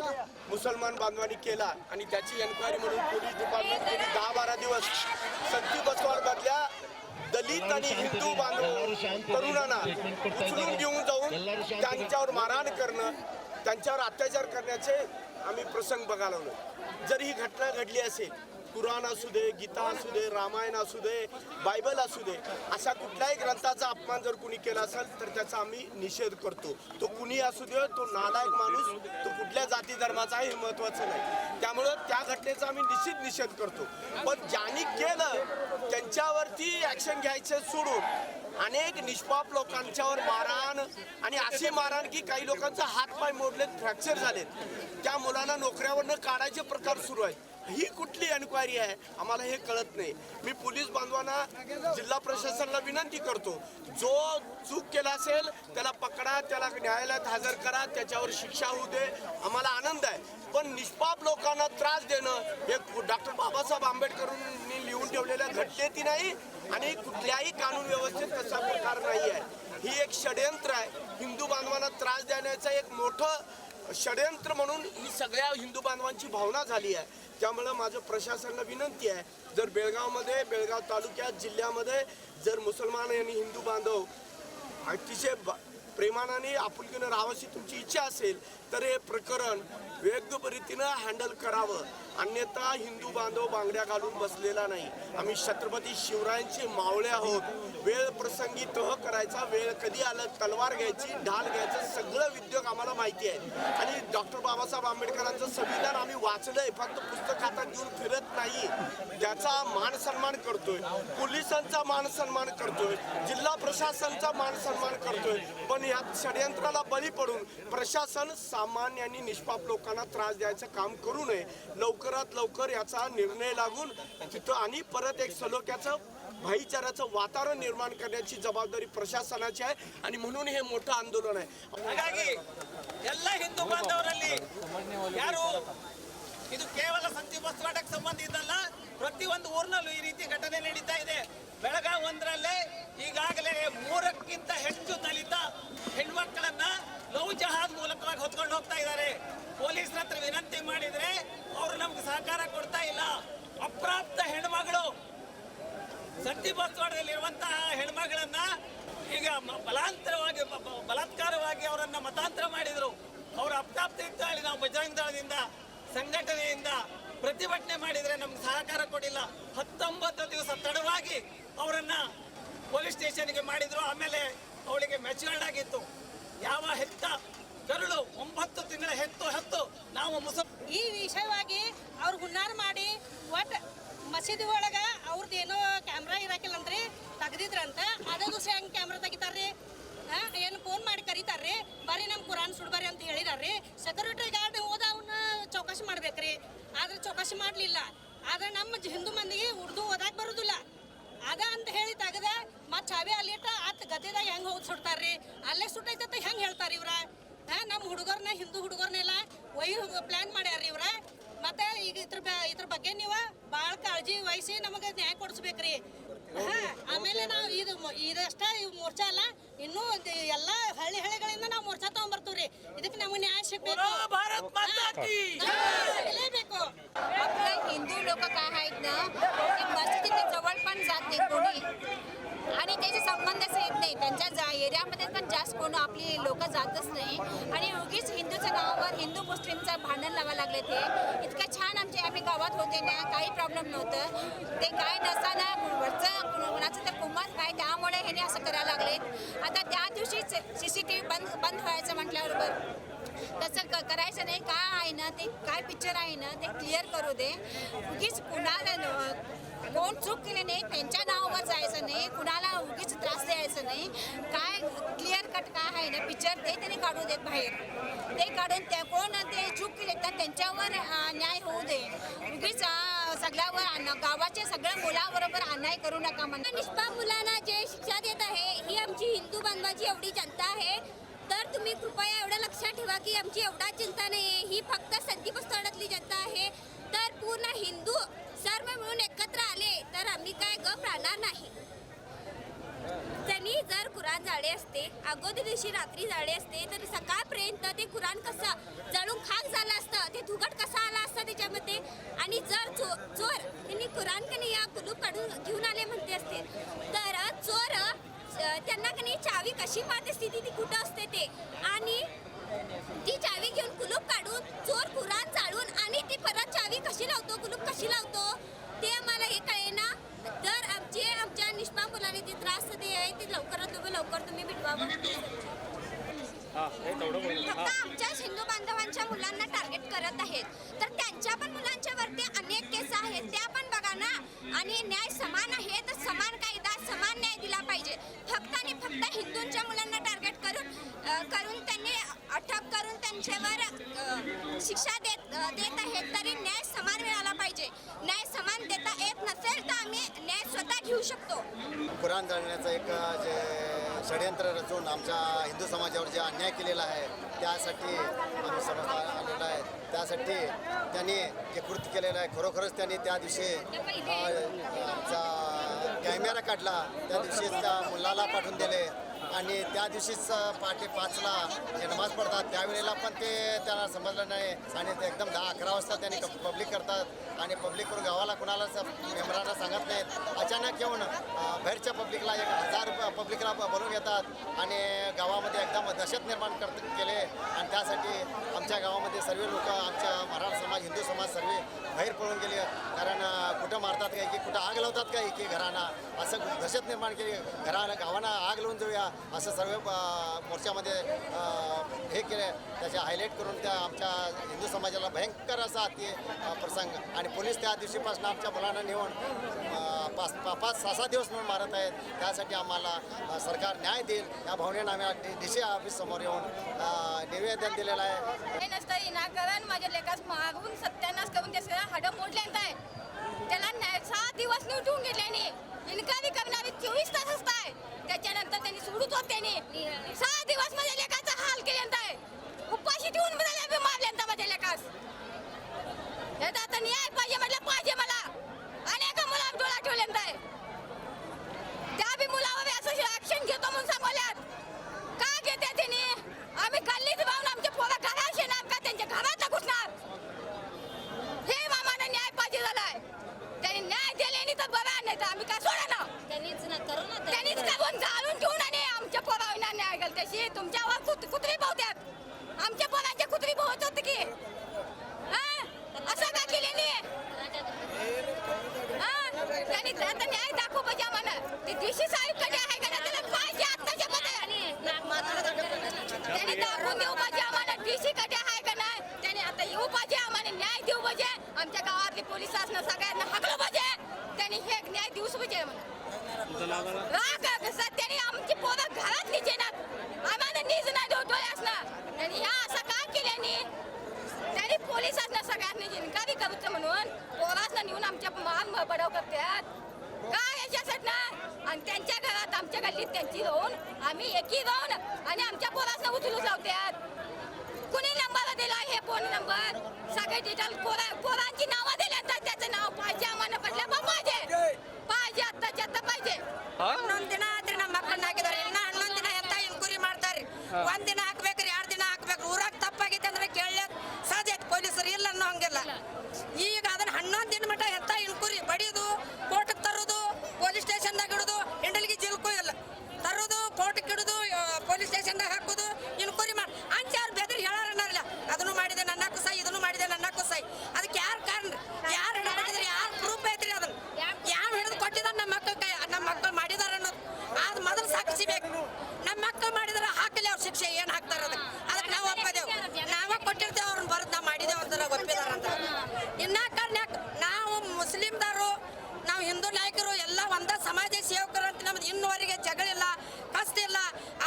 आरोप मुसलमान बांधवांनी केला आणि त्याची एन्क्वायरी म्हणून पोलीस डिपार्टमेंट गेली. दहा बारा दिवस संती बसवाडमधल्या दलित आणि हिंदू बांधव तरुणांना उचलून घेऊन जाऊन त्यांच्यावर मारहाण करणं त्यांच्यावर अत्याचार करण्याचे आम्ही प्रसंग बघायला जर ही घटना घडली असेल कुराण असू दे गीता असू दे रामायण असू दे बायबल असू दे अशा कुठल्याही ग्रंथाचा अपमान जर कुणी केला असेल तर त्याचा आम्ही निषेध करतो. तो कुणी असू दे तो नालायक माणूस तो कुठल्या जाती धर्माचा आहे हे महत्वाचं नाही. त्यामुळं त्या घटनेचा आम्ही निश्चित निषेध करतो. पण ज्यांनी केलं त्यांच्यावरती ऍक्शन घ्यायचं सोडून अनेक निष्पाप लोकांच्यावर मारहाण आणि अशी मारहाण की काही लोकांचा हातपाय मोडलेत फ्रॅक्चर झालेत. त्या मुलांना नोकऱ्यावरनं काढायचे प्रकार सुरू आहेत. ही कुठली एन्क्वायरी आहे? आम्हाला हे कळत नाही. मी पोलीस बांधवांना जिल्हा प्रशासनाला विनंती करतो. जो चूक केला असेल त्याला पकडा त्याला न्यायालयात हजर करा त्याच्यावर शिक्षा होऊ दे. आम्हाला आनंद आहे. पण निष्पाप लोकांना त्रास देणं हे डॉक्टर बाबासाहेब आंबेडकरांनी लिहून ठेवलेल्या घटनेती नाही आणि कुठल्याही कानून व्यवस्थेत तसा प्रकार नाही आहे ही एक षडयंत्र आहे. हिंदू बांधवांना त्रास देण्याचं एक मोठं षडयंत्र म्हणून ही सगळ्या हिंदू बांधवांची भावना झाली आहे. त्यामुळं माझं प्रशासनाला विनंती आहे जर बेळगावमध्ये बेळगाव तालुक्यात जिल्ह्यामध्ये जर मुसलमान आणि हिंदू बांधव अतिशय प्रेमानाने आपुलकीनं राहावशी तुमची इच्छा असेल तर हे प्रकरण योग्य रीतीनं हँडल करावं. अन्यथा हिंदू बांधव बांगड्या घालून बसलेला नाही. आम्ही छत्रपती शिवरायांचे मावळे आहोत. वेळ प्रसंगी तह करायचा वेळ कधी आलं तलवार घ्यायची ढाल घ्यायचं सगळं उद्योग आम्हाला माहिती आहे. आणि डॉक्टर बाबासाहेब आंबेडकरांचं संविधान आम्ही वाचलंय फक्त पुस्तक हातात घेऊन फिरत नाही. त्याचा मान सन्मान करतोय. पोलिसांचा मान सन्मान करतोय. जिल्हा प्रशासनचा मान सन्मान करतोय. पण या षडयंत्राला बळी पडून प्रशासन सामान्य आणि निष्पाप लोकांना त्रास द्यायचं काम करू नये लवकरात लवकर याचा निर्णय लागून तिथं आणि परत एक सलोख्याचं भाईचाराचं वातावरण निर्माण करण्याची जबाबदारी प्रशासनाची आहे आणि म्हणून हे मोठं आंदोलन आहे ಹಾಗಾಗಿ ಎಲ್ಲ ಹಿಂದೂ ಬಾಂಧವರಲ್ಲಿ ಯಾರು ಇದು ಕೇವಲ ಸಂತಿ ಬಸವಾಟಕ್ಕೆ ಸಂಬಂಧ ಇದ್ದಲ್ಲ ಪ್ರತಿಯೊಂದು ಊರಿನಲ್ಲೂ ಈ ರೀತಿ ಘಟನೆ ನಡೀತಾ ಇದೆ ಬೆಳಗಾವಿ ಒಂದರಲ್ಲೇ ಈಗಾಗಲೇ ಮೂರಕ್ಕಿಂತ ಹೆಚ್ಚು ದಲಿತ ಹೆಣ್ಮಕ್ಕಳನ್ನ ಲವ್ ಜಹಾದ್ ಮೂಲಕವಾಗಿ ಹೊತ್ಕೊಂಡು ಹೋಗ್ತಾ ಇದ್ದಾರೆ. ಪೊಲೀಸರ ಹತ್ರ ವಿನಂತಿ ಮಾಡಿದ್ರೆ ಅವರು ನಮ್ಗೆ ಸಹಕಾರ ಕೊಡ್ತಾ ಇಲ್ಲ. ಅಪ್ರಾಪ್ತ ಹೆಣ್ಮಗಳು ಸಂತಿ ಬಸವಾಡದಲ್ಲಿರುವಂತಹ ಹೆಣ್ಮಗಳನ್ನ ಈಗ ಬಲಾಂತರವಾಗಿ ಬಲಾತ್ಕಾರವಾಗಿ ಅವರನ್ನ ಮತಾಂತರ ಮಾಡಿದರು. ಅವರ ಅಪ್ರಾಪ್ತ ಇತ್ತು ನಾವು ಬಜರಂಗ ದಳದಿಂದ, ಸಂಘಟನೆಯಿಂದ ಪ್ರತಿಭಟನೆ ಮಾಡಿದರೆ ನಮ್ಗೆ ಸಹಕಾರ ಕೊಡಿಲ್ಲ. ಹತ್ತೊಂಬತ್ತು ದಿವಸ ತಡವಾಗಿ ಅವರನ್ನ ಪೊಲೀಸ್ ಸ್ಟೇಷನ್ಗೆ ಮಾಡಿದ್ರು. ಆಮೇಲೆ ಅವಳಿಗೆ ಮೆಚೂರ್ಡ್ ಆಗಿತ್ತು. ಯಾವ ಹೆತ್ತ? ಕರುಳು ಒಂಬತ್ತು ತಿಂಗಳ ಹೆತ್ತು ಹತ್ತು. ನಾವು ಮುಸ ಈ ವಿಷಯವಾಗಿ ಅವ್ರು ಹುನ್ನಾರ ಮಾಡಿ ಒಟ್ ಮಸೀದಿ ಒಳಗ ಅವ್ರದ್ದು ಏನೋ ಕ್ಯಾಮ್ರಾ ಇರಾಕಿಲ್ಲಂದ್ರಿ, ತೆಗ್ದಿದ್ರಂತ. ಅದೇ ದಿವಸ ಹೆಂಗ್ ಕ್ಯಾಮ್ರಾ ತೆಗಿತಾರ್ರಿ? ಏನು ಫೋನ್ ಮಾಡಿ ಕರೀತಾರ್ರಿ? ಬರಿ ನಮ್ಮ ಕುರಾನ್ ಸುಡ್ಬಾರಿ ಅಂತ ಹೇಳಿದಾರ್ರಿ. ಸೆಕ್ಯೂರಿಟಿ ಗಾರ್ಡ್ ಹೋದ ಅವನ್ನ ಚೌಕಾಸಿ ಮಾಡ್ಬೇಕ್ರಿ. ಆದ್ರೆ ಚೌಕಾಸಿ ಮಾಡ್ಲಿಲ್ಲ. ಆದ್ರೆ ನಮ್ಮ ಹಿಂದೂ ಮಂದಿಗೆ ಉರ್ದು ಓದಾಕ್ ಬರುದಿಲ್ಲ. ಅದ ಅಂತ ಹೇಳಿ ತೆಗದ ಮತ್ತೆ ಚಾವಿ ಅಲ್ಲಿ ಇಟ್ಟ ಅತ್ ಗದ್ದೆದಾಗ ಹೆಂಗ್ ಹೋಗಿ ಸುಡ್ತಾರ್ರಿ? ಅಲ್ಲೇ ಸುಟ್ಟೈತೆ ಹೆಂಗ್ ಹೇಳ್ತಾರ ಇವ್ರ? ಹಾ ನಮ್ಮ ಹುಡುಗರ್ನ ಹಿಂದೂ ಹುಡುಗರ್ನೆಲ್ಲ ಒಯ್ ಪ್ಲಾನ್ ಮಾಡ್ಯಾರ್ರಿ ಇವ್ರ. ಮತ್ತೆ ಈಗ ಇದ್ರ ಇದ್ರ ಬಗ್ಗೆ ನೀವು ಭಾಳ ಕಾಳಜಿ ವಹಿಸಿ ನಮಗೆ ನ್ಯಾಯ ಕೊಡಿಸ್ಬೇಕ್ರಿ. ಹಾ ಆಮೇಲೆ ನಾವು ಇದು ಇದಷ್ಟ ಇವ್ ಮೋರ್ಚಾ ಅಲ್ಲ ಇನ್ನೂ ಎಲ್ಲ ಹಳ್ಳಿ ಹಳ್ಳಿಗಳಿಂದ ನಾವು ಮೋರ್ಚಾ ತಗೊಂಡ್ಬರ್ತೀವ್ರಿ ಇದಕ್ಕೆ ನಮಗೆ ನ್ಯಾಯ ಸಿಗ್ಬೇಕು. आणि त्याचे संबंधच येत नाही त्यांच्या जा एरियामध्ये पण जास्त कोण आपली लोक जातच नाही. आणि उगीच हिंदूच्या नावावर हिंदू मुस्लिमचं भांडण लावा लागले ते. इतकं छान आमचे आम्ही गावात होते ना काही प्रॉब्लेम नव्हतं. ते काय नसताना वरचं कुणाचं तर कुमार काय त्यामुळे ह्याने असं करायला लागलेत आता त्या दिवशीच सी सी टी व्ही बंद बंद व्हायचं म्हटल्याबरोबर तसं क- करायचं नाही. काय आहे ना ते काय पिक्चर आहे ना ते क्लिअर करू दे. उगीच कुणाला कोण चूक केली नाही त्यांच्या नावावर जायचं नाही कुणाला उगीच त्रास द्यायचं नाही. काय क्लिअर कट काय आहे ना पिक्चर ते त्यांनी काढू देत बाहेर. ते काढून त्या कोण ते चूक केले तर त्यांच्यावर न्याय होऊ दे. उगीच सगळ्यावर आण गावाच्या सगळ्या मुलाबरोबर अन्याय करू नका म्हणजे निष्पाप मुलांना जे शिक्षा देत आहे ही आमची हिंदू बांधवाची एवढी जनता आहे. तर तुम्ही कृपया एवढं लक्षात ठेवा की आमची एवढा चिंता नाही आहे ही फक्त संती पस्तळातली जनता आहे. तर पूर्ण हिंदू सर्व मिळून एकत्र आले तर आम्ही काय गप राहणार नाही. त्यांनी जर कुराण जाळे असते अगोदर दिवशी रात्री जाळे असते तर सकाळपर्यंत ते कुराण कसं जळून खाक झालं असतं ते धुगट कसा आला असता त्याच्यामध्ये? आणि जर चो चोर त्यांनी कुराण कनी या कुलूप काढून घेऊन आले म्हणते असते. तर चोर त्यांना कनी चावी कशी पाहते स्थिती ती कुठं असते ते? आणि ती चावी घेऊन कुलूप काढून चोर कुराण चाळून आणि ती परत चावी कशी लावतो? कुलूप कशी लावतो? ते आम्हाला हे कळेना. तर आमचे आमच्या निष्पाप मुलाने ते त्रास ते आहे ते लवकरात लवकर लवकर तुम्ही मिटवावं फक्त आमच्याच हिंदू बांधवांच्या मुलांना टार्गेट करत आहेत. तर त्यांच्या पण मुलांच्या वरती अनेक केस आहेत. त्या पण बघा ना. आणि न्याय समान आहे तर समान कायदा समान न्याय दिला पाहिजे. फक्त आणि फक्त हिंदूंच्या मुलांना टार्गेट करून करून त्यांनी अटक करून त्यांच्यावर शिक्षा देत देत आहेत तरी न्याय समान मिळाला पाहिजे. न्याय समान देता येत नसेल तर आम्ही न्याय स्वतः घेऊ शकतो. कुराण जाळण्याचं एक जे षडयंत्र रचून आमच्या हिंदू समाजावर जे अन्याय केलेला आहे त्यासाठी आम्ही समजा आलेला आहे. त्यासाठी त्यांनी जे कृत्य केलेलं आहे खरोखरच त्यांनी त्या दिवशी आमचा कॅमेरा काढला त्या दिवशीच त्या मुलाला पाठवून दिले. आणि त्या दिवशीच पहाटे पाचला जे नमाज पडतात त्यावेळेला पण ते त्यांना समजलं नाही. आणि ते एकदम दहा अकरा वाजता त्यांनी पब्लिक करतात. आणि पब्लिक करून गावाला कुणालाच मेंबरांना सांगत नाहीत. अचानक येऊन बाहेरच्या पब्लिकला एक हजार पब्लिकला बोलून घेतात. आणि गावामध्ये एकदम दहशत निर्माण करत केले. आणि त्यासाठी आमच्या गावामध्ये सर्व लोक आमच्या मराठा समाज हिंदू समाज सर्व बाहेर पळून गेले. कारण कुठं मारतात काय की कुठं आग लावतात काय की घरांना असं दहशत निर्माण केली घरांना गावांना आग लावून जाऊया असं सर्व मोर्चामध्ये हे केले. त्याचे हायलाईट करून त्या आमच्या हिंदू समाजाला भयंकर असा ते प्रसंग. आणि पोलीस त्या दिवशीपासून आमच्या मुलांना नेऊन पाच पा- पाच सहा सहा दिवस म्हणून मारत आहेत. त्यासाठी आम्हाला सरकार न्याय देईल. या भावनेनं आम्ही डी सी ऑफिस समोर येऊन निवेदन दिलेलं आहे. हे नसतं विनाकारण माझ्या लेखास मागून सत्यानाश करून ते सगळं हाडं मोडल्यात आहे. त्याला सहा दिवस निवडून गेल्याने इन्क्वायरी करणारे चोवीस तास असताय त्याच्यानंतर त्यांनी सोडूच होत त्याने सहा दिवस माझ्या लेखाचा हाल केल्यात आहे उपाशी ठेवून मला मारल्यात माझ्या लेखास हे तर आता न्याय पाहिजे म्हटलं पाहिजे मला अनेक मुला डोळा ठेवल्यात आहे त्या बी मुलावर असं ऍक्शन घेतो म्हणून सांगवल्यात का घेते त्यांनी आम्ही गल्लीत जाऊन आमच्या पोरा घरात येणार का त्यांच्या घरात घुसणार हे मामानं न्याय पाहिजे झालाय त्यांनी न्याय दिले तर बरं नाही तर आम्ही काय सोडा ना त्यांनीच ना करू ना त्यांनीच करून जाळून ठेवून आणि आमच्या पोरावर न्याय घाल त्याशी तुमच्यावर कुत- कुत्री भावत्यात आमच्या पोरांच्या कुत्री भावत होत की हा? असं का केलेली हा? त्यांनी आता न्याय दाखवू पाहिजे आम्हाला ते दिशी साहेबकडे आहे का नाही त्याला पाहिजे आत्ताच्या मध्ये त्यांनी दाखवून देऊ पाहिजे आम्हाला डीसी कडे आहे का नाही त्यांनी आता येऊ पाहिजे आम्हाला न्याय देऊ पाहिजे आमच्या गावातले पोलीस असणं सगळ्यांना हकलं पाहिजे काय हे न्याय राग सत्याने आमची पोरं घरात निचे ना आम्हाला नीज नाही देवतोय असणार आणि ह्या असं का केल्याने त्यांनी पोलिसांना सगळ्यांनी जिनकारी करूच म्हणून पोरासनं नेऊन आमच्या मान बडाव करतात काय याच्यासाठी ना? आणि त्यांच्या घरात आमच्या गल्लीत त्यांची राहून आम्ही एकी राहून आणि आमच्या पोरासनं उचलू जावत्यात कुणी नंबर दिला हे फोन नंबर? सगळे डिटेल पोरा पोरांची नावं दिल्या तर त्याचं नाव पाहिजे आम्हाला. ಹನ್ನೊಂದ್ ದಿನ ಆದ್ರೆ ನಮ್ಮ ಮಕ್ಕಳನ್ನ ಹಾಕಿದಾರೆ ಇನ್ನ ಹನ್ನೊಂದ್ ದಿನ ಎಂತ ಇನ್ಕ್ವೈರಿ ಮಾಡ್ತಾರೆ? ಒಂದ್ ದಿನ ಹಾಕ್ಬೇಕ್ರಿ ಎರಡ್ ದಿನ ಹಾಕ್ಬೇಕು. ಊರಾಗ ತಪ್ಪಾಗೈತೆ ಅಂದ್ರೆ ಕೇಳ ಸಾಧ್ಯ ಪೊಲೀಸರು ಇಲ್ಲ ಅನ್ನೋ ಹಂಗಿಲ್ಲ. ಈಗ ಇನ್ನ ಕರ್ನಾಕ್ ನಾವು ಮುಸ್ಲಿಮ್ದರು ನಾವು ಹಿಂದೂ ನಾಯಕರು ಎಲ್ಲ ಒಂದ ಸಮಾಜ ಸೇವಕರು ಅಂತ ನಮ್ದು ಇನ್ನುವರೆಗೆ ಜಗಳಿಲ್ಲ ಕಷ್ಟ ಇಲ್ಲ.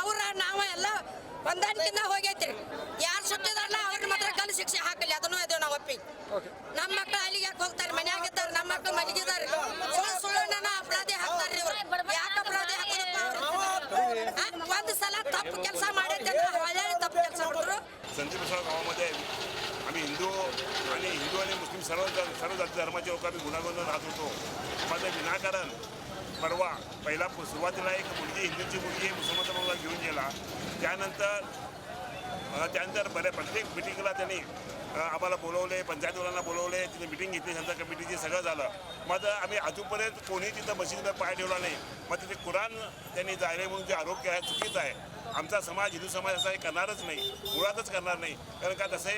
ಅವ್ರ ನಾವು ಎಲ್ಲ ಹೊಂದಾಣಿಕೆಯಿಂದ ಹೋಗೈತಿ. ಯಾರು ಸುಟ್ಟಿದಾರಲ್ಲ ಅವ್ರ ಮಾತ್ರ ಕಲ್ಲು ಶಿಕ್ಷೆ ಹಾಕಲಿ ಅದನ್ನು ಇದು ನಾವು ಒಪ್ಪಿ. ನಮ್ಮ ಮಕ್ಕಳು ಅಲ್ಲಿಗೆ ಯಾಕೆ ಹೋಗ್ತಾರೆ? ಮನ್ಯಾಗಿದ್ದವ್ರು ನಮ್ಮ ಮಕ್ಕಳು ಮಲಗಿದ್ದಾರೆ ಸುಳ್ಳು ಸುಳ್ಳು ಅಪರಾಧಿ ಹಾಕ್ತಾರೆ ಇವ್ರು. ಯಾಕೆ ಅಪರಾಧಿ ಹಾಕೋದಪ್ಪ ಒಂದು ಸಲ ತಪ್ಪು ಕೆಲಸ ಮಾಡೈತೆ ಅಂದ್ರೆ ತಪ್ಪು ಕೆಲಸ ಮಾಡಿದ್ರು. हिंदू आणि हिंदू आणि मुस्लिम सर्व सर्व जाती धर्माचे लोक आम्ही गुन्हा राहत होतो माझं विनाकारण परवा पहिला सुरुवातीला एक मुलगी हिंदूची मुलगी मुसलमानचा मुलगा घेऊन गेला त्यानंतर त्यानंतर बऱ्या प्रत्येक मिटिंगला त्यांनी आम्हाला बोलवले पंचायतवाल्यांना बोलवले तिथे मिटिंग घेतली समजा कमिटीची सगळं झालं. मग आम्ही अजूनपर्यंत कोणी तिथं मशिदीला पाय ठेवला नाही. मग तिथे कुराण त्यांनी जायले म्हणून जे आरोप केला चुकीचा आहे. आमचा समाज हिंदू समाज असा हे करणारच नाही. मुळातच करणार नाही. कारण का तसे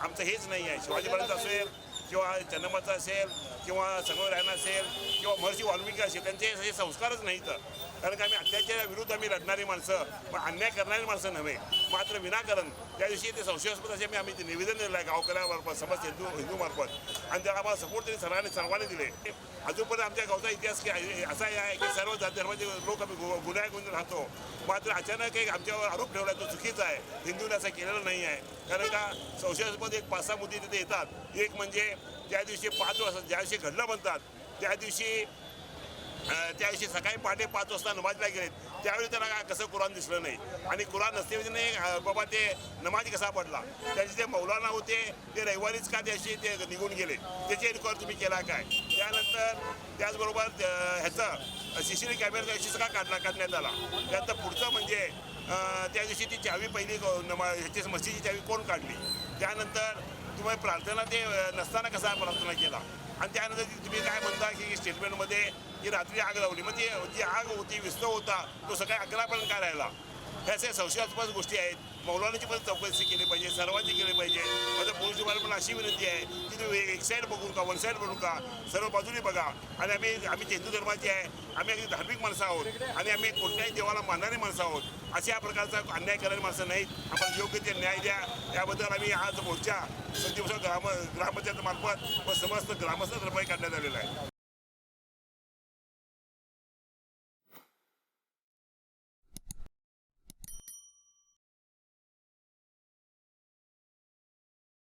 आमचं हेच नाही आहे. शिवाजी महाराज असेल किंवा जन्माचा असेल किंवा सगळं रायना असेल किंवा महर्षी वाल्मिकी असेल त्यांचे हे संस्कारच नाही तर कारण का आम्ही अत्याचाराविरुद्ध आम्ही लढणारी माणसं पण अन्याय करणारी माणसं नव्हे. मात्र विनाकारण त्या दिवशी ते संशयास्पद असे आम्ही आम्ही ते निवेदन दिलं आहे गावकऱ्यामार्फत समज हिंदू हिंदूमार्फत. आणि त्याला आम्हाला सपोर्ट त्यांनी सर्वांनी सर्वांनी दिले. अजूनपर्यंत आमच्या गावचा इतिहास की असा आहे की सर्व जात धर्माचे लोक आम्ही गु- गुन्हा राहतो. मात्र अचानक एक आमच्यावर आरोप ठेवला तो चुकीचा आहे. हिंदूने असं केलेलं नाही आहे. कारण का संशयास्पद एक पाच सहा मुद्दे तिथे येतात. एक म्हणजे ज्या दिवशी पाच वाजता ज्या दिवशी घडलं म्हणतात त्या दिवशी त्या दिवशी सकाळी पहाटे पाच वाजता नमाजला गेलेत त्यावेळी त्यांना काय कसं कुराण दिसलं नाही. आणि कुराण नसते म्हणजे नाही बाबा ते नमाज कसा पडला त्याचे ते मौलाना होते ते रविवारीच का त्याशी ते निघून गेले? त्याची इन्क्वायर तुम्ही केला काय? त्यानंतर त्याचबरोबर ह्याचं सी सी टी कॅमेरा दिवशी का काढला काढण्यात आला. त्यानंतर पुढचं म्हणजे त्या दिवशी ती चावी पहिली नमा ह्याची मस्जिदची चावी कोण काढली? त्यानंतर तुम्ही प्रार्थना ते नसताना कसा प्रार्थना केला? आणि त्यानंतर तुम्ही काय म्हणता की स्टेटमेंटमध्ये जी रात्री आग लावली मग ती जी आग होती विस्तव होता तो सकाळी अकरापर्यंत काय राहिला? ह्या अशा संशयास्पद गोष्टी आहेत. मौलानाची पण चौकशी केली पाहिजे सर्वांची केली पाहिजे. माझं पोलीस तुम्हाला पण अशी विनंती आहे की तुम्ही एक साईड बघू का वन साईड बघू का? सर्व बाजूने बघा. आणि आम्ही आम्ही हिंदू धर्माचे आहे. आम्ही अगदी धार्मिक माणसं आहोत. आणि आम्ही कोणत्याही देवाला मानणारी माणसं आहोत. अशा प्रकारचा अन्याय करणारी माणसं नाहीत. आपण योग्य ते न्याय द्या. याबद्दल आम्ही आज मोर्चा संजीव ग्राम ग्रामपंचायत मार्फत व समस्त ग्रामस्थ धर्मही काढण्यात आलेला आहे.